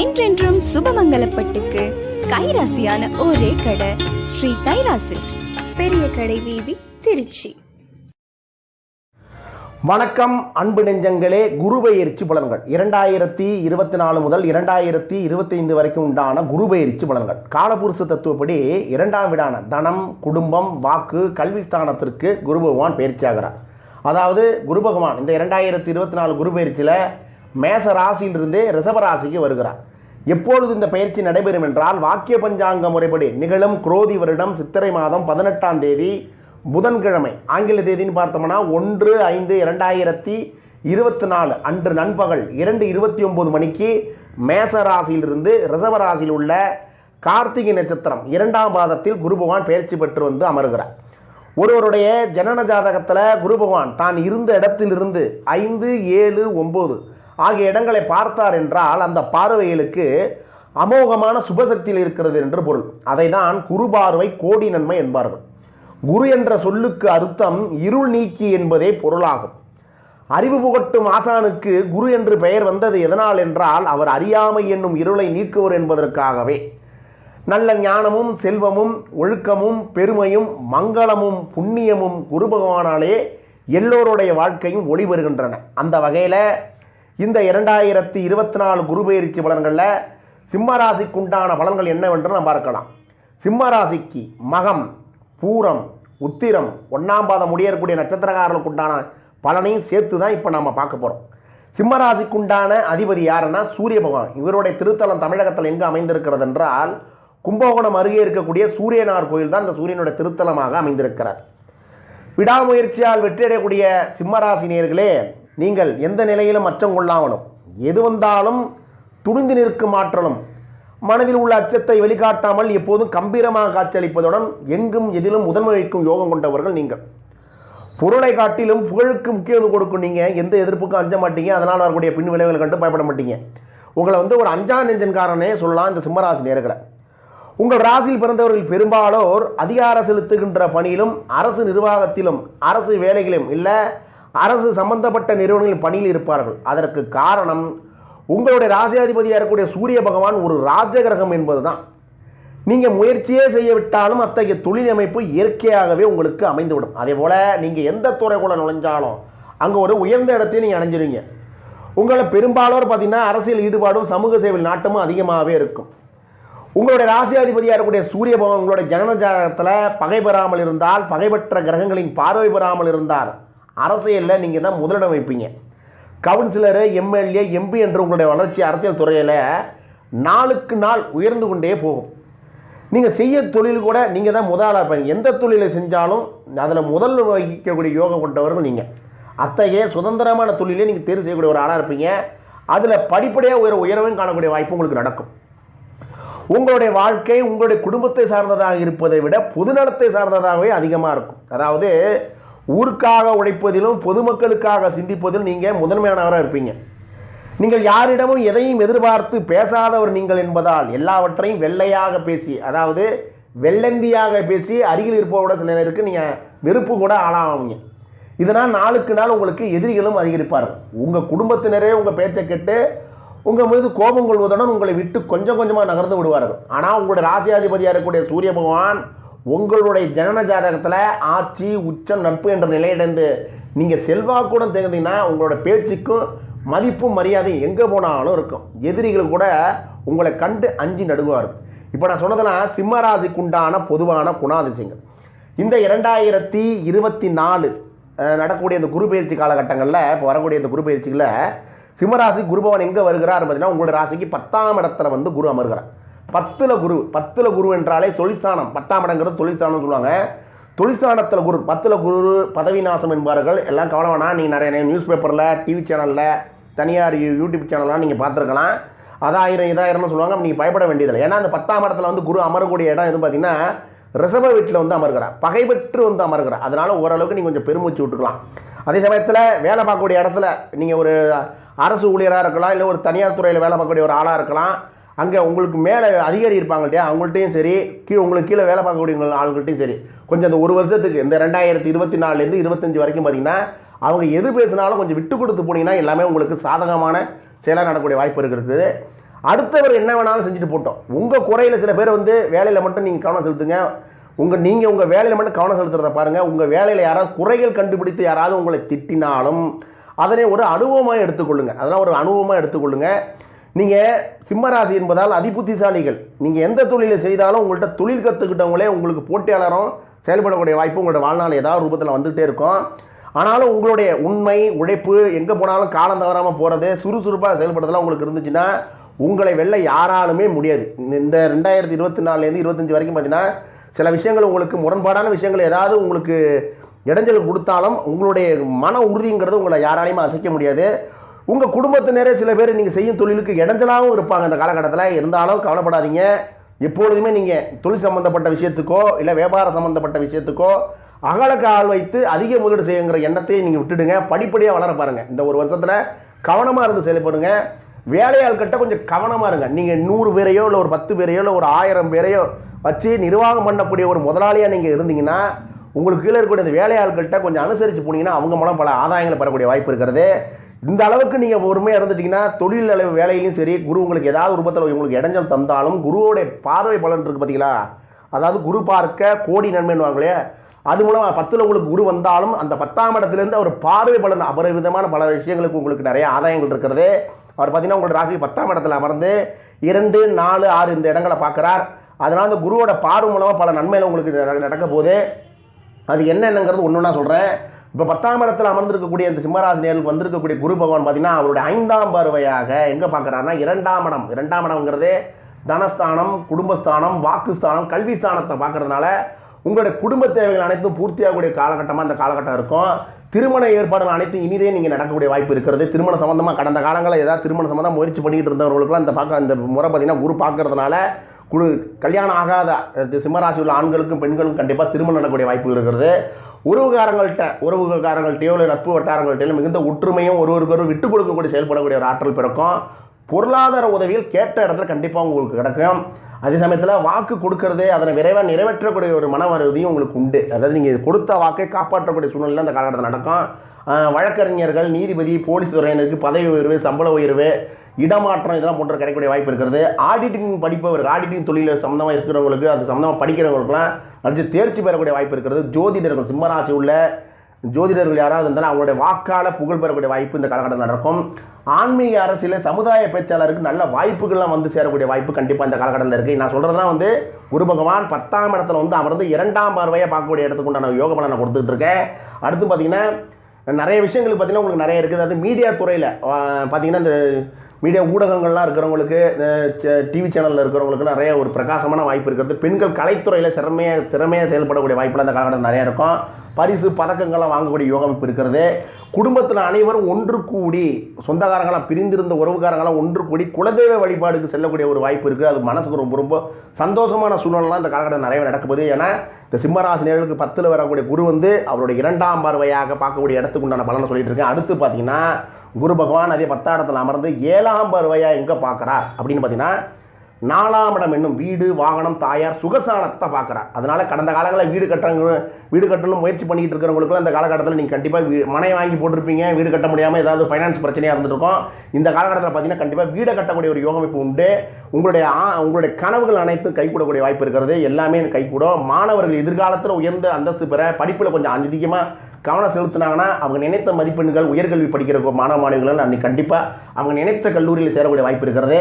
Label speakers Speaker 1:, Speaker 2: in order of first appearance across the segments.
Speaker 1: என்றென்றும் சுபமங்கலப்பட்டுக்கு கைராசியான ஒரே கடை ஸ்ரீ கைராசிக்ஸ் பெரிய கடை வீதி திருச்சி.
Speaker 2: வணக்கம் அன்பு நெஞ்சங்களே குருபெயர்ச்சி பலன்கள் இரண்டாயிரத்தி இருபத்தி நாலு முதல் இரண்டாயிரத்தி இருபத்தைந்து வரைக்கும் உண்டான குருபெயர்ச்சி பலன்கள் காலபுருஷ தத்துவப்படி இரண்டாம் வீடான தனம் குடும்பம் வாக்கு கல்வி ஸ்தானத்திற்கு குரு பகவான் பயிற்சியாகிறார். அதாவது குரு பகவான் இந்த இரண்டாயிரத்தி இருபத்தி நாலு குரு பயிற்சியில் மேச ராசியிலிருந்து ரிசபராசிக்கு வருகிறார். எப்பொழுது இந்த பயிற்சி நடைபெறும் என்றால் வாக்கிய பஞ்சாங்க முறைப்படி நிகழும் குரோதி வருடம் சித்திரை மாதம் பதினெட்டாம் தேதி புதன்கிழமை. ஆங்கில தேதின்னு பார்த்தோம்னா ஒன்று ஐந்து இரண்டாயிரத்தி இருபத்தி நாலு அன்று நண்பகல் இரண்டு இருபத்தி ஒம்பது மணிக்கு மேச ராசியிலிருந்து ரிசவராசியில் உள்ள கார்த்திகை நட்சத்திரம் இரண்டாம் பாதத்தில் குரு பகவான் பயிற்சி பெற்று வந்து அமர்கிறார். ஒருவருடைய ஜனன ஜாதகத்தில் குரு பகவான் தான் இருந்த இடத்திலிருந்து ஐந்து ஏழு ஒம்பது ஆகிய இடங்களை பார்த்தார் என்றால் அந்த பார்வைகளுக்கு அமோகமான சுபசக்தியில் இருக்கிறது என்று பொருள். அதை தான் குரு பார்வை கோடி நன்மை என்பார்கள். குரு என்ற சொல்லுக்கு அர்த்தம் இருள் நீக்கி என்பதே பொருளாகும். அறிவு புகட்டும் ஆசானுக்கு குரு என்று பெயர் வந்தது எதனால் என்றால் அவர் அறியாமை என்னும் இருளை நீக்குவர் என்பதற்காகவே. நல்ல ஞானமும் செல்வமும் ஒழுக்கமும் பெருமையும் மங்களமும் புண்ணியமும் குரு பகவானாலே எல்லோருடைய வாழ்க்கையும் ஒளி வருகின்றன. அந்த வகையில் இந்த இரண்டாயிரத்தி இருபத்தி நாலு குரு பயிற்சி பலன்களில் சிம்மராசிக்கு உண்டான பலன்கள் என்னவென்று நாம் பார்க்கலாம். சிம்மராசிக்கு மகம் பூரம் உத்திரம் ஒன்றாம் பாதம் முடியக்கூடிய நட்சத்திரக்காரர்களுக்கு உண்டான பலனையும் சேர்த்து தான் இப்போ நாம் பார்க்க போகிறோம் சிம்மராசிக்கு உண்டான அதிபதி யாருன்னா சூரிய பகவான். இவருடைய திருத்தலம் தமிழகத்தில் எங்கே அமைந்திருக்கிறது என்றால் கும்பகோணம் அருகே இருக்கக்கூடிய சூரியனார் கோயில் தான் இந்த சூரியனுடைய திருத்தலமாக அமைந்திருக்கிறார். விடாமுயற்சியால் வெற்றியடையக்கூடிய சிம்மராசி நேயர்களே நீங்கள் எந்த நிலையிலும் அச்சம் கொள்ளாமலும் எது வந்தாலும் துணிந்து நிற்கும் ஆற்றலும் மனதில் உள்ள அச்சத்தை வெளிக்காட்டாமல் எப்போதும் கம்பீரமாக காட்சியளிப்பதுடன் எங்கும் எதிலும் முதன்மைக்கும் யோகம் கொண்டவர்கள் நீங்கள். பொருளை காட்டிலும் புகழுக்கு முக்கியத்துவம் கொடுக்கும் நீங்கள் எந்த எதிர்ப்புக்கும் அஞ்ச மாட்டீங்க அதனால் வரக்கூடிய பின் விளைவுகள் கண்டு பயப்பட மாட்டீங்க. உங்களை வந்து ஒரு அஞ்சா நெஞ்சன்காரனே சொல்லலாம் இந்த சிம்மராசி நேர்களை. உங்கள் ராசியில் பிறந்தவர்கள் பெரும்பாலோர் அதிகார செலுத்துகின்ற பணியிலும் அரசு நிர்வாகத்திலும் அரசு வேலைகளிலும் இல்லை அரசு சம்பந்தப்பட்ட நிறுவனங்களில் பணியில் இருப்பார்கள். அதற்கு காரணம் உங்களுடைய ராசியாதிபதியாக இருக்கக்கூடிய சூரிய பகவான் ஒரு ராஜகிரகம் என்பதுதான். நீங்கள் முயற்சியே செய்யவிட்டாலும் அத்தகைய தொழில் அமைப்பு இயற்கையாகவே உங்களுக்கு அமைந்துவிடும். அதே போல் நீங்கள் எந்த துறைக்குள்ளே நுழைஞ்சாலும் அங்கே ஒரு உயர்ந்த இடத்தையும் நீங்கள் அடைஞ்சிருவீங்க. உங்களை பெரும்பாலோர் பார்த்தீங்கன்னா அரசியல் ஈடுபாடும் சமூக சேவையில் நாட்டமும் அதிகமாகவே இருக்கும். உங்களுடைய ராசியாதிபதியாக இருக்கக்கூடிய சூரிய பகவான் உங்களுடைய ஜனன ஜாதகத்தில் பகை பெறாமல் இருந்தால் பகைபெற்ற கிரகங்களின் பார்வை பெறாமல் இருந்தால் அரசியலில் நீங்கள் தான் முதலிடம் வைப்பீங்க. கவுன்சிலரு எம்எல்ஏ எம்பி என்ற உங்களுடைய வளர்ச்சி அரசியல் துறையில் நாளுக்கு நாள் உயர்ந்து கொண்டே போகும். நீங்கள் செய்ய தொழில் கூட நீங்கள் தான் முதலாக இருப்பீங்க. எந்த தொழிலை செஞ்சாலும் அதில் முதல் வகிக்கக்கூடிய யோகம் கொண்டவர்கள் நீங்கள் அத்தகைய சுதந்திரமான தொழிலே நீங்கள் தேர்வு செய்யக்கூடிய ஒரு ஆளாக இருப்பீங்க. அதில் படிப்படியாக உயர உயரவும் காணக்கூடிய வாய்ப்பு உங்களுக்கு நடக்கும். உங்களுடைய வாழ்க்கை உங்களுடைய குடும்பத்தை சார்ந்ததாக இருப்பதை விட பொதுநலத்தை சார்ந்ததாகவே அதிகமாக இருக்கும். அதாவது ஊருக்காக உழைப்பதிலும் பொதுமக்களுக்காக சிந்திப்பதிலும் நீங்கள் முதன்மையானவராக இருப்பீங்க. நீங்கள் யாரிடமும் எதையும் எதிர்பார்த்து பேசாதவர் நீங்கள் என்பதால் எல்லாவற்றையும் வெள்ளையாக பேசி அதாவது வெள்ளந்தியாக பேசி அருகில் இருப்பவோட சில நேருக்கு நீங்கள் வெறுப்பு கூட ஆளாவீங்க. இதனால் நாளுக்கு நாள் உங்களுக்கு எதிரிகளும் அதிகரிப்பார்கள். உங்கள் குடும்பத்தினரே உங்கள் பேச்சை கேட்டு உங்கள் மீது கோபம் கொள்வதுடன் உங்களை விட்டு கொஞ்சம் கொஞ்சமாக நகர்ந்து விடுவார்கள். ஆனால் உங்களுடைய ராசியாதிபதியாக இருக்கக்கூடிய சூரிய பகவான் உங்களுடைய ஜனன ஜாதகத்தில் ஆட்சி உச்சம் நட்பு என்ற நிலையிலிருந்து நீங்கள் செல்வாக்குடன் திகழ்ந்தீங்கன்னா உங்களோட பேச்சுக்கும் மதிப்பும் மரியாதையும் எங்கே போனாலும் இருக்கும். எதிரிகள் கூட உங்களை கண்டு அஞ்சு நடுவார் இப்போ நான் சொன்னதெல்லாம் சிம்மராசிக்கு உண்டான பொதுவான குணாதிசயங்கள். இந்த இரண்டாயிரத்தி இருபத்தி நாலு நடக்கக்கூடிய இந்த குரு பயிற்சி காலகட்டங்களில் இப்போ வரக்கூடிய இந்த குரு பயிற்சிகளில் சிம்மராசி குருபவன் எங்கே வருகிறார் பார்த்தீங்கன்னா உங்களோட ராசிக்கு பத்தாம் இடத்துல வந்து குரு அமர்கிறார். பத்தில் குரு பத்தில் குரு என்றாலே தொழிற்சானம் பத்தாம் இடங்கிறது தொழிற்சானம் சொல்லுவாங்க. தொழிற்சானத்தில் குரு பத்தில் குரு பதவி நாசம் என்பார்கள். எல்லாம் கவலை வேணாம். நீங்கள் நிறைய நியூஸ் பேப்பரில் டிவி சேனலில் தனியார் யூடியூப் சேனல்லாம் நீங்கள் பார்த்துருக்கலாம். அதாயிரம் இதாயிரம்னு சொல்லுவாங்க. நீங்கள் பயப்பட வேண்டியதில்லை. ஏன்னா அந்த பத்தாம் இடத்துல வந்து குரு அமரக்கூடிய இடம் எது பார்த்தீங்கன்னா ரிஷப வீட்டில் வந்து அமர்கிறார். பகை பெற்று வந்து அமர்கிறார். அதனால் ஓரளவுக்கு நீங்கள் கொஞ்சம் பெருமூச்சு விட்டுக்கலாம். அதே சமயத்தில் வேலை பார்க்கக்கூடிய இடத்துல நீங்கள் ஒரு அரசு ஊழியராக இருக்கலாம் இல்லை ஒரு தனியார் துறையில் வேலை பார்க்கக்கூடிய ஒரு ஆளாக இருக்கலாம். அங்கே உங்களுக்கு மேலே அதிகாரி இருப்பாங்க இல்லையா அவங்கள்ட்டையும் சரி கீழே உங்களுக்கு கீழே வேலை பார்க்கக்கூடிய ஆளுங்கள்ட்டையும் சரி. கொஞ்சம் அந்த ஒரு வருஷத்துக்கு இந்த ரெண்டாயிரத்தி இருபத்தி நாலுலேருந்து இருபத்தஞ்சி வரைக்கும் பார்த்தீங்கன்னா அவங்க எது பேசினாலும் கொஞ்சம் விட்டு கொடுத்து போனீங்கன்னா எல்லாமே உங்களுக்கு சாதகமான செயலாக நடக்கக்கூடிய வாய்ப்பு இருக்கிறது. அடுத்தவர் என்ன வேணாலும் செஞ்சுட்டு போட்டோம். உங்கள் குறையில் சில பேர் வந்து வேலையில் மட்டும் நீங்கள் கவனம் செலுத்துங்க. உங்கள் நீங்கள் உங்கள் வேலையில் மட்டும் கவனம் செலுத்துறத பாருங்கள் உங்கள் வேலையில் யாராவது குறைகள் கண்டுபிடித்து யாராவது உங்களை திட்டினாலும் அதனை ஒரு அனுபவமாக எடுத்துக்கொள்ளுங்க. அதெல்லாம் ஒரு அனுபவமாக எடுத்துக்கொள்ளுங்கள் நீங்கள் சிம்மராசி என்பதால் அதிபுத்திசாலிகள். நீங்கள் எந்த தொழிலை செய்தாலும் உங்கள்கிட்ட தொழில் கற்றுக்கிட்டவங்களே உங்களுக்கு போட்டியாளரும் செயல்படக்கூடிய வாய்ப்பு உங்களோட வாழ்நாள் ஏதாவது ரூபத்தில் வந்துகிட்டே இருக்கும். ஆனாலும் உங்களுடைய உண்மை உழைப்பு எங்கே போனாலும் காலம் தவறாமல் போகிறது சுறுசுறுப்பாக செயல்படுறதுலாம் உங்களுக்கு இருந்துச்சுன்னா உங்களை வெல்ல யாராலுமே முடியாது. இந்த- இந்த ரெண்டாயிரத்தி இருபத்தி நாலுலேருந்து இருபத்தஞ்சி வரைக்கும் பார்த்தீங்கன்னா சில விஷயங்கள் உங்களுக்கு முரண்பாடான விஷயங்கள் ஏதாவது உங்களுக்கு இடைஞ்சல் கொடுத்தாலும் உங்களுடைய மன உறுதிங்கிறது உங்களை யாராலையுமே அசைக்க முடியாது. உங்கள் குடும்பத்தினரே சில பேர் நீங்கள் செய்யும் தொழிலுக்கு இடைஞ்சலாகவும் இருப்பாங்க அந்த காலகட்டத்தில். இருந்தாலும் கவலைப்படாதீங்க. எப்பொழுதுமே நீங்கள் தொழில் சம்மந்தப்பட்ட விஷயத்துக்கோ இல்லை வியாபாரம் சம்மந்தப்பட்ட விஷயத்துக்கோ அகலக்கு ஆள் வைத்து அதிக முதலீடு செய்யுங்கிற எண்ணத்தை நீங்கள் விட்டுடுங்க. படிப்படியாக வளர பாருங்கள் இந்த ஒரு வருஷத்தில் கவனமாக இருந்து செயல்படுங்க. வேலையாள்கிட்ட கொஞ்சம் கவனமாக இருங்க. நீங்கள் நூறு பேரையோ இல்லை ஒரு பத்து பேரையோ இல்லை ஒரு ஆயிரம் பேரையோ வச்சு நிர்வாகம் பண்ணக்கூடிய ஒரு முதலாளியாக நீங்கள் இருந்தீங்கன்னா உங்களுக்கு கீழே இருக்கக்கூடிய இந்த வேலையாள்கிட்ட கொஞ்சம் அனுசரித்து போனீங்கன்னா அவங்க மூலம் பல ஆதாயங்களை பெறக்கூடிய வாய்ப்பு இருக்கிறது. இந்த அளவுக்கு நீங்கள் பொறுமையாக இருந்துட்டீங்கன்னா தொழில் அளவு வேலையிலையும் சரி குரு உங்களுக்கு ஏதாவது ரூபத்தில் உங்களுக்கு இடைஞ்சல் தந்தாலும் குருவோடைய பார்வை பலன் இருக்குது பார்த்தீங்களா அதாவது குரு பார்க்க கோடி நன்மைன்னுவாங்களே அது மூலமாக பத்தில் உங்களுக்கு குரு வந்தாலும் அந்த பத்தாம் இடத்துலேருந்து அவர் பார்வை பலன் அபரிவிதமான பல விஷயங்களுக்கு உங்களுக்கு நிறைய ஆதாயங்கள் இருக்கிறது. அவர் பார்த்தீங்கன்னா உங்களோட ராசி பத்தாம் இடத்துல அமர்ந்து இரண்டு நாலு ஆறு இந்த இடங்களை பார்க்குறார். அதனால் அந்த குருவோட பார்வை மூலமாக பல நன்மைகள் உங்களுக்கு நட- நடக்க போகுது. அது என்னென்னங்கிறது ஒன்று நான் சொல்கிறேன் இப்போ பத்தாம் இடத்துல அமர்ந்திருக்கக்கூடிய இந்த சிம்மராசினியர்களுக்கு வந்திருக்கக்கூடிய குரு பகவான் பார்த்தீங்கன்னா அவருடைய ஐந்தாம் பார்வையாக எங்கே பார்க்குறாருன்னா இரண்டாம் இடம். இரண்டாம் இடம்ங்கிறதே தனஸ்தானம் குடும்பஸ்தானம் வாக்குஸ்தானம் கல்வி ஸ்தானத்தை பார்க்கறதுனால உங்களுடைய குடும்ப தேவைகள் அனைத்தும் பூர்த்தியாகக்கூடிய காலகட்டமாக அந்த காலகட்டம் இருக்கும். திருமண ஏற்பாடுகள் அனைத்தும் இனிதே நீங்கள் நடக்கக்கூடிய வாய்ப்பு இருக்கிறது. திருமண சம்மந்தமாக கடந்த காலங்களில் ஏதாவது திருமண சம்மந்தமாக முயற்சி பண்ணிக்கிட்டு இருந்தவர்களுக்குலாம் இந்த பார்க்க இந்த முறை பார்த்தீங்கன்னா குரு பார்க்கறதுனால குழு கல்யாணம் ஆகாத சிம்மராசி உள்ள ஆண்களுக்கும் பெண்களுக்கும் கண்டிப்பாக திருமணம் நடக்கக்கூடிய வாய்ப்பு இருக்கிறது. உறவுகாரங்கள்ட்ட உறவுகாரங்கள்ட்டையோ இல்லை நட்பு வட்டாரங்கள்ட்டையோ மிகுந்த ஒற்றுமையும் ஒருவருக்கொரு விட்டு கொடுக்கக்கூடிய செயல்படக்கூடிய ஒரு ஆற்றல் பிறக்கும். பொருளாதார உதவிகள் கேட்ட இடத்துல கண்டிப்பாக உங்களுக்கு கிடைக்கும். அதே சமயத்தில் வாக்கு கொடுக்கறது அதனை விரைவாக நிறைவேற்றக்கூடிய ஒரு மன உங்களுக்கு உண்டு. அதாவது நீங்கள் கொடுத்த வாக்கை காப்பாற்றக்கூடிய சூழ்நிலை அந்த காலகட்டத்தில் நடக்கும். வழக்கறிஞர்கள் நீதிபதி போலீஸ் துறையினருக்கு பதவி உயர்வு சம்பள உயர்வு இடமாற்றம் இதெல்லாம் போன்ற கிடைக்கக்கூடிய வாய்ப்பு இருக்கிறது. ஆடிட்டிங் படிப்பவர் ஆடிட்டிங் தொழில் சம்மந்தமாக இருக்கிறவங்களுக்கு அது சம்மந்தமாக படிக்கிறவங்களுக்குலாம் நல்ல தேர்ச்சி பெறக்கூடிய வாய்ப்பு இருக்கிறது. ஜோதிடர்கள் சிம்மராசி உள்ள ஜோதிடர்கள் யாராவது இருந்தாலும் அவங்களுடைய வாக்கால புகழ் பெறக்கூடிய வாய்ப்பு இந்த காலகட்டத்தில் நடக்கும். ஆன்மீக அரசியல் சமுதாய பேச்சாளருக்கு நல்ல வாய்ப்புகள்லாம் வந்து சேரக்கூடிய வாய்ப்பு கண்டிப்பாக இந்த காலகட்டத்தில் இருக்குது நான் சொல்கிறதுலாம் வந்து குரு பகவான் பத்தாம் இடத்துல வந்து அமர்ந்து இரண்டாம் பார்வையாக பார்க்கக்கூடிய இடத்துக்கு உண்டான யோக பலனை கொடுத்துட்டு இருக்கேன். அடுத்து பார்த்தீங்கன்னா நிறைய விஷயங்கள் பார்த்தீங்கன்னா உங்களுக்கு நிறைய இருக்குது. அது மீடியா துறையில் பார்த்தீங்கன்னா இந்த மீடியா ஊடகங்கள்லாம் இருக்கிறவங்களுக்கு டிவி சேனலில் இருக்கிறவங்களுக்கு நிறைய ஒரு பிரகாசமான வாய்ப்பு இருக்கிறது. பெண்கள் கலைத்துறையில் திறமையாக திறமையாக செயல்படக்கூடிய வாய்ப்புலாம் அந்த காலகட்டம் நிறையா இருக்கும். பரிசு பதக்கங்கள்லாம் வாங்கக்கூடிய யோகமைப்பு இருக்கிறது. குடும்பத்தில் அனைவரும் ஒன்று கூடி சொந்தக்காரங்களாம் பிரிந்திருந்த உறவுக்காரங்களாம் ஒன்று கூடி குலதெய்வ வழிபாடுக்கு செல்லக்கூடிய ஒரு வாய்ப்பு இருக்குது அது மனசுக்கு ரொம்ப ரொம்ப சந்தோஷமான சூழ்நிலாம் இந்த காலகட்டம் நிறைய நடக்குது ஏன்னா இந்த சிம்மராசினியர்களுக்கு பத்தில் வரக்கூடிய குரு வந்து அவருடைய இரண்டாம் பார்வையாக பார்க்கக்கூடிய இடத்துக்கு உண்டான பலனை சொல்லிட்டு இருக்கேன். அடுத்து பார்த்தீங்கன்னா குரு பகவான் அதே பத்தாம் இடத்துல அமர்ந்து ஏழாம் பருவையாக எங்கே பார்க்குறார்? அப்படின்னு பார்த்தீங்கன்னா நாலாம் இடம் என்னும் வீடு வாகனம் தாயார் சுகசானத்தை பார்க்குறார். அதனால் கடந்த காலங்களில் வீடு கட்டுறவங்க வீடு கட்டணும் முயற்சி பண்ணிட்டு இருக்கிறவங்களுக்கும் அந்த காலகட்டத்தில் நீங்கள் கண்டிப்பாக வீ மனை வாங்கி போட்டிருப்பீங்க வீடு கட்ட முடியாமல் ஏதாவது ஃபைனான்ஸ் பிரச்சனையாக இருந்திருக்கும் இந்த காலகட்டத்தில் பார்த்தீங்கன்னா கண்டிப்பாக வீடை கட்டக்கூடிய ஒரு யோகமைப்பு உண்டு. உங்களுடைய ஆ- உங்களுடைய கனவுகள் அனைத்தும் கைகூடக்கூடிய வாய்ப்பு இருக்கிறது. எல்லாமே கைகூடும். மாணவர்கள் எதிர்காலத்தில் உயர்ந்த அந்தஸ்து பெற படிப்பில் கொஞ்சம் அதிகமாக கவனம் செலுத்தினாங்கன்னா அவங்க நினைத்த மதிப்பெண்கள் உயர்கல்வி படிக்கிற மாணவ மாணவிகள் அன்னைக்கு கண்டிப்பாக அவங்க நினைத்த கல்லூரியில் சேரக்கூடிய வாய்ப்பு இருக்கிறது.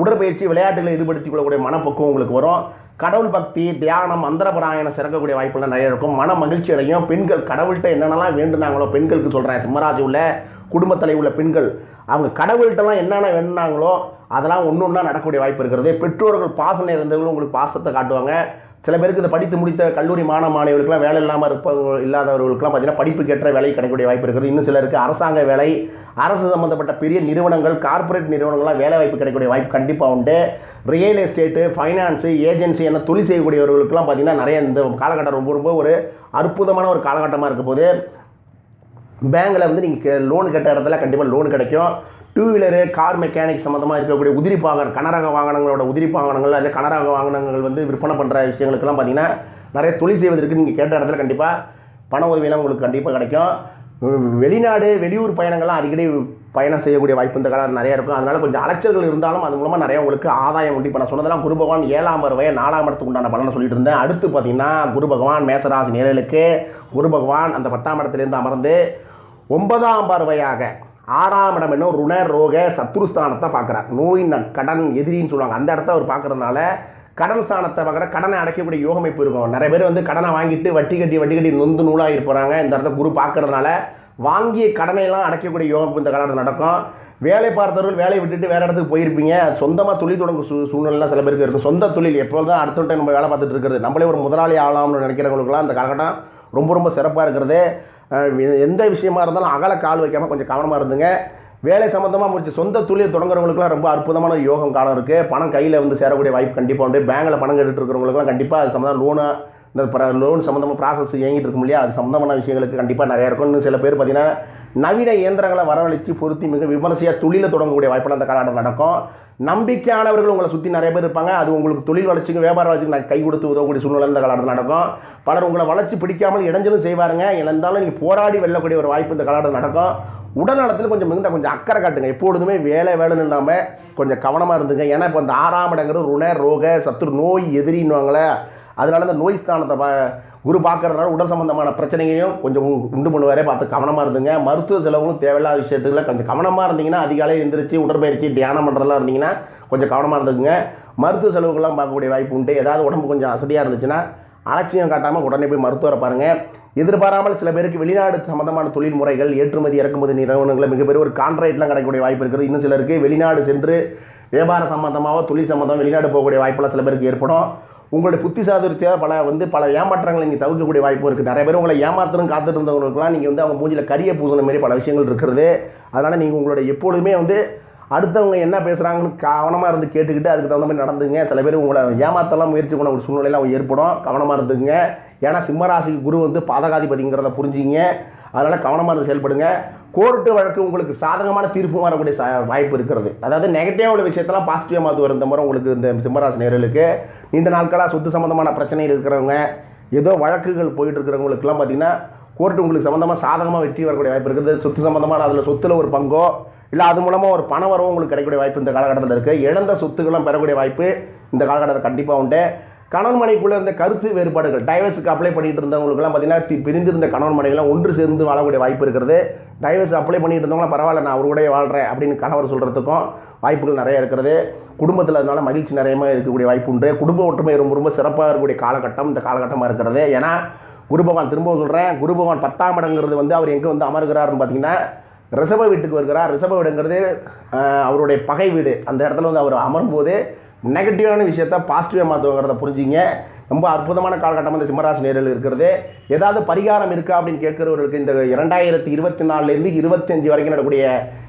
Speaker 2: உடற்பயிற்சி விளையாட்டுகளை ஈடுபடுத்திக் கொள்ளக்கூடிய மனப்பக்குவம் உங்களுக்கு வரும். கடவுள் பக்தி தியானம் அந்தரபராயணம் சிறக்கக்கூடிய வாய்ப்புலாம் நிறைய இருக்கும். மன மகிழ்ச்சி அடையும். பெண்கள் கடவுள்கிட்ட என்னென்னலாம் வேண்டுனாங்களோ பெண்களுக்கு சொல்கிறேன் சிம்மராசி உள்ள குடும்பத்தலை உள்ள பெண்கள் அவங்க கடவுள்கிட்டலாம் என்னென்ன வேணுனாங்களோ அதெல்லாம் ஒன்று ஒன்றா நடக்கக்கூடிய வாய்ப்பு இருக்கிறது. பெற்றோர்கள் பாசம் இருந்தவங்களும் உங்களுக்கு பாசத்தை காட்டுவாங்க. சில பேருக்கு இந்த படித்து முடித்த கல்லூரி மாணவ மாணவிகளுக்குலாம் வேலை இல்லாமல் இருப்பவங்க இல்லாதவர்களுக்குலாம் பார்த்தீங்கன்னா படிப்புக்கு வேலை கிடைக்கக்கூடிய வாய்ப்பு இருக்குது. இன்னும் சிலருக்கு அரசாங்க வேலை அரசு சம்மந்தப்பட்ட பெரிய நிறுவனங்கள் கார்ப்பரேட் நிறுவனங்கள்லாம் வேலை வாய்ப்பு கிடைக்கக்கூடிய வாய்ப்பு கண்டிப்பாக உண்டு. ரியல் எஸ்டேட்டு ஃபைனான்ஸு ஏஜென்சி என்ன தொழில் செய்யக்கூடியவர்களுக்கெல்லாம் பார்த்தீங்கன்னா நிறைய இந்த காலகட்டம் ரொம்ப ரொம்ப ஒரு அற்புதமான ஒரு காலகட்டமாக இருக்கும் போது பேங்கில் வந்து நீங்கள் லோன் கேட்ட இடத்துல கண்டிப்பாக லோன் கிடைக்கும். டூ வீலரு கார் மெக்கானிக் சம்மந்தமாக இருக்கக்கூடிய உதிரி வாகனம் கனரக வாகனங்களோட உதிரி வாகனங்கள் அதே கனரக வாகனங்கள் வந்து விற்பனை பண்ணுற விஷயங்களுக்கெல்லாம் பார்த்தீங்கன்னா நிறைய தொழில் செய்வதற்கு நீங்கள் கேட்ட இடத்துல கண்டிப்பாக பண உதவியெல்லாம் உங்களுக்கு கண்டிப்பாக கிடைக்கும். வெளிநாடு வெளியூர் பயணங்கள்லாம் அடிக்கடி பயணம் செய்யக்கூடிய வாய்ப்பு இந்த காலம் நிறையா இருக்கும். அதனால் கொஞ்சம் அலைச்சல்கள் இருந்தாலும் அது மூலமாக நிறைய உங்களுக்கு ஆதாயம் உண்டு. இப்போ நான் சொன்னதெல்லாம் குரு பகவான் ஏழாம் பருவைய நாலாம் இடத்துக்கு உண்டான பலனை சொல்லிட்டு இருந்தேன். அடுத்து பார்த்தீங்கன்னா குரு பகவான் மேசராசி நேரலுக்கு குரு பகவான் அந்த பத்தாம் இடத்துலேருந்து அமர்ந்து ஒன்பதாம் பார்வையாக ஆறாம் இடம் என்ன ருண ரோக சத்ருஸ்தானத்தை பார்க்குறார். நோய் கடன் எதிரின்னு சொல்லுவாங்க. அந்த இடத்த அவர் பார்க்கறதுனால கடன் ஸ்தானத்தை பார்க்குற கடனை அடைக்கக்கூடிய யோகமைப்பு இருக்கும். நிறைய பேர் வந்து கடனை வாங்கிட்டு வட்டி கட்டி வட்டி கட்டி நொந்து நூலாக இருப்பாங்க இந்த இடத்த குரு பார்க்குறதுனால வாங்கிய கடனையெல்லாம் அடைக்கக்கூடிய யோகம் இந்த காலத்தில் நடக்கும். வேலை பார்த்தவர்கள் வேலையை விட்டுட்டு வேறு இடத்துக்கு போயிருப்பீங்க. சொந்தமாக தொழில் தொடங்கும் சூ சூழ்நிலாம் சில பேருக்கு இருக்கும் சொந்த தொழில் எப்பொழுதும் அடுத்த நம்ம வேலை பார்த்துட்டு இருக்கிறது. நம்மளே ஒரு முதலாளி ஆகலாம்னு நினைக்கிறவங்களுக்குலாம் அந்த காலகட்டம் ரொம்ப ரொம்ப சிறப்பாக இருக்கிறது. எந்த விஷயமா இருந்தாலும் அகல கால் வைக்காமல் கொஞ்சம் கவனமாக இருந்துங்க. வேலை சம்மந்தமாக முடிச்சு சொந்த தொழில் தொடங்குறவங்களுக்குலாம் ரொம்ப அற்புதமான யோகம் காலம் இருக்குது பணம் கையில் வந்து சேரக்கூடிய வாய்ப்பு கண்டிப்பாக உண்டு. பேங்கில் பணம் கட்டிட்டு இருக்கிறவங்களுக்குலாம் கண்டிப்பாக அது சம்மந்தம் லோனு இந்த லோன் சம்மந்தமாக ப்ராசஸ் இயங்கிட்டு இருக்கும் இல்லையா அது சம்மந்தமான விஷயங்களுக்கு கண்டிப்பாக நிறையா இருக்கும் இன்னும் சில பேர் பார்த்தீங்கன்னா நவீன இயந்திரங்களை வரவழைச்சு பொருத்தி மிக விமர்சையாக தொழிலை தொடங்கக்கூடிய வாய்ப்பெல்லாம் அந்த காலகட்டம் நடக்கும். நம்பிக்கையானவர்கள் உங்களை சுற்றி நிறைய பேர் இருப்பாங்க. அது உங்களுக்கு தொழில் வளர்ச்சிக்கு வியாபார வளர்ச்சிக்கு நான் கை கொடுத்து உதவக்கூடிய சூழ்நிலை இந்த காலகட்டம் நடக்கும். பலர் உங்களை வளர்ச்சி பிடிக்காமல் இடைஞ்சலும் செய்வாருங்க. இருந்தாலும் நீங்கள் போராடி வெல்லக்கூடிய ஒரு வாய்ப்பு இந்த காலகட்டம் நடக்கும். உடல்நலத்தில் கொஞ்சம் மிகுந்த கொஞ்சம் அக்கறை காட்டுங்க. எப்பொழுதுமே வேலை வேலைன்னு இல்லாமல் கொஞ்சம் கவனமாக இருந்துங்க. ஏன்னா இப்போ இந்த ஆறாம் இடங்கிறது ருண ரோக சத்துரு நோய் எதிரின்னுவாங்களே. அதனால இந்த நோய் ஸ்தானத்தை பா குரு பார்க்கறதுனால உடல் சம்பந்தமான பிரச்சனையையும் கொஞ்சம் உண்டு பண்ணுவாரே. பார்த்து கவனமாக இருந்துங்க. மருத்துவ செலவும் தேவையில்லாத விஷயத்துக்குள்ள கொஞ்சம் கவனமாக இருந்தீங்கன்னா அதிகாலை எந்திரிச்சு உடற்பயிற்சி தியானம் பண்ணுறதெல்லாம் இருந்தீங்கன்னா கொஞ்சம் கவனமாக இருந்துக்குங்க. மருத்துவ செலவுகள்லாம் பார்க்கக்கூடிய வாய்ப்பு உண்டு. ஏதாவது உடம்பு கொஞ்சம் அசதியாக இருந்துச்சுன்னா அலட்சியம் காட்டாமல் உடனே போய் மருத்துவரை பாருங்கள் எதிர்பாராமல் சில பேருக்கு வெளிநாடு சம்பந்தமான தொழில் முறைகள் ஏற்றுமதி இறக்குமதி நிறுவனங்களை மிகப்பெரிய ஒரு கான்ட்ராக்ட்லாம் கிடைக்கக்கூடிய வாய்ப்பு இருக்குது. இன்னும் சிலருக்கு வெளிநாடு சென்று வியாபார சம்பந்தமாக தொழில் சம்பந்தம் வெளிநாடு போகக்கூடிய வாய்ப்பெல்லாம் சில பேருக்கு ஏற்படும். உங்களுடைய புத்தி சாதுரியத்தை பல வந்து பல ஏமாற்றங்களை நீங்கள் தவிர்க்கக்கூடிய வாய்ப்பு இருக்குது நிறைய பேர் உங்களை ஏமாத்தணும் காத்துட்டு இருந்தவங்களுக்குலாம் நீங்கள் வந்து அவங்க மூஞ்சில கரிய பூசின மாரி பல விஷயங்கள் இருக்கிறது. அதனால் நீங்கள் உங்களுடைய எப்பொழுதுமே வந்து அடுத்தவங்க என்ன பேசுகிறாங்கன்னு கவனமாக இருந்து கேட்டுக்கிட்டு அதுக்கு தகுந்த மாதிரி நடந்துங்க சில பேர் உங்களை ஏமாத்தலாம் முயற்சி பண்ண ஒரு சூழ்நிலையில் ஏற்படும். கவனமாக இருந்துங்க ஏன்னா சிம்மராசிக்கு குரு வந்து பாதகாதிபதிங்கிறத புரிஞ்சிங்க அதனால் கவனமாக இருந்து செயல்படுங்க. கோர்ட்டு வழக்கு உங்களுக்கு சாதகமான தீர்ப்பு வரக்கூடிய வாய்ப்பு இருக்கிறது. அதாவது நெகட்டிவாக உள்ள விஷயத்தெல்லாம் பாசிட்டிவாக மாற்றுவார் இந்த முறை உங்களுக்கு இந்த சிம்மராசி நேரலுக்கு நீண்ட நாட்களாக சொத்து சம்மந்தமான பிரச்சனைகள் இருக்கிறவங்க ஏதோ வழக்குகள் போயிட்டு இருக்கிறவங்களுக்குலாம் பார்த்தீங்கன்னா கோர்ட்டு உங்களுக்கு சம்மந்தமாக சாதகமாக வெற்றி வரக்கூடிய வாய்ப்பு இருக்குது. சொத்து சம்மந்தமான அதில் சொத்தில் ஒரு பங்கோ இல்லை அது மூலமாக ஒரு பண வரவும் உங்களுக்கு கிடைக்கக்கூடிய வாய்ப்பு இந்த காலகட்டத்தில் இருக்குது இழந்த சொத்துக்கெல்லாம் பெறக்கூடிய வாய்ப்பு இந்த காலகட்டத்தில் கண்டிப்பாக உண்டு. கணவன் மனைக்குள்ளே இருந்த கருத்து வேறுபாடுகள். டைவர்ஸுக்கு அப்ளை பண்ணிட்டு இருந்தவங்களுக்குலாம் பார்த்தீங்கன்னா பிரிந்திருந்த கணவன் மனைவிலாம் ஒன்று சேர்ந்து வாழக்கூடிய வாய்ப்பு இருக்கிறது டைவர்ஸ் அப்ளை பண்ணிட்டு இருந்தவங்களாம் பரவாயில்ல நான் அவருடைய வாழ்கிறேன் அப்படின்னு கணவர் சொல்கிறதுக்கும் வாய்ப்புகள் நிறைய இருக்கிறது குடும்பத்தில் அதனால மகிழ்ச்சி நிறையமா இருக்கக்கூடிய வாய்ப்பு உண்டு. குடும்ப ஒற்றுமை ரொம்ப ரொம்ப சிறப்பாக இருக்கக்கூடிய காலகட்டம் இந்த காலகட்டமாக இருக்கிறது. ஏன்னா குரு பகவான் திரும்பவும் சொல்கிறேன் குரு பகவான் பத்தாம் இடங்கிறது வந்து அவர் எங்கே வந்து அமர்கிறாருன்னு பார்த்தீங்கன்னா ரிஷப வீட்டுக்கு வருகிறார். ரிஷப வீடுங்கிறது அவருடைய பகை வீடு. அந்த இடத்துல வந்து அவர் அமரும்போது நெகட்டிவான விஷயத்த பாசிட்டிவாக மாற்றுவாங்கிறத புரிஞ்சுங்க. ரொம்ப அற்புதமான காலகட்டம் இந்த சிம்மராசி நேரில் இருக்கிறது. ஏதாவது பரிகாரம் இருக்கா அப்படின்னு கேட்குறவர்களுக்கு இந்த இரண்டாயிரத்தி இருபத்தி நாலுலேருந்து இருபத்தஞ்சு வரைக்கும் நடக்கக்கூடிய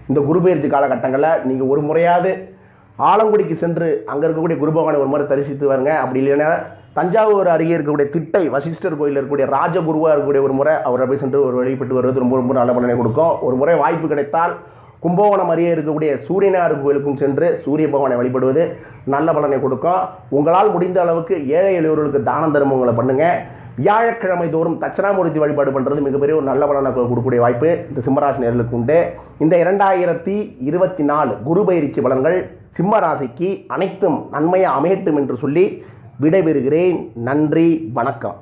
Speaker 2: இந்த குரு பயிற்சி காலகட்டங்களில் நீங்கள் ஒரு முறையாவது ஆலங்குடிக்கு சென்று அங்கே இருக்கக்கூடிய குருபகவானை ஒரு முறை தரிசித்து வருங்க. அப்படி இல்லைன்னா தஞ்சாவூர் அருகே இருக்கக்கூடிய திட்டை வசிஷ்டர் கோயிலில் இருக்கக்கூடிய ராஜகுருவாக இருக்கக்கூடிய ஒரு முறை அவரை போய் சென்று ஒரு வழிபட்டு வருவது ரொம்ப ரொம்ப நல்ல பலனை கொடுக்கும். ஒரு முறை வாய்ப்பு கிடைத்தால் கும்பகோணம் அருகே இருக்கக்கூடிய சூரியனார் கோயிலுக்கும் சென்று சூரிய பகவானை வழிபடுவது நல்ல பலனை கொடுக்கும் உங்களால் முடிந்த அளவுக்கு ஏழை எளியோர்களுக்கு தான தர்மங்களை பண்ணுங்க. வியாழக்கிழமை தோறும் தட்சணாமூர்த்தி வழிபாடு பண்ணுறது மிகப்பெரிய ஒரு நல்ல பலனை கொடுக்கக்கூடிய வாய்ப்பு இந்த சிம்மராசி நேர்களுக்கு உண்டு. இந்த இரண்டாயிரத்தி இருபத்தி நாலு குரு பயிற்சி பலன்கள் சிம்மராசிக்கு அனைத்தும் நன்மையாக அமையட்டும் என்று சொல்லி விடைபெறுகிறேன். நன்றி வணக்கம்.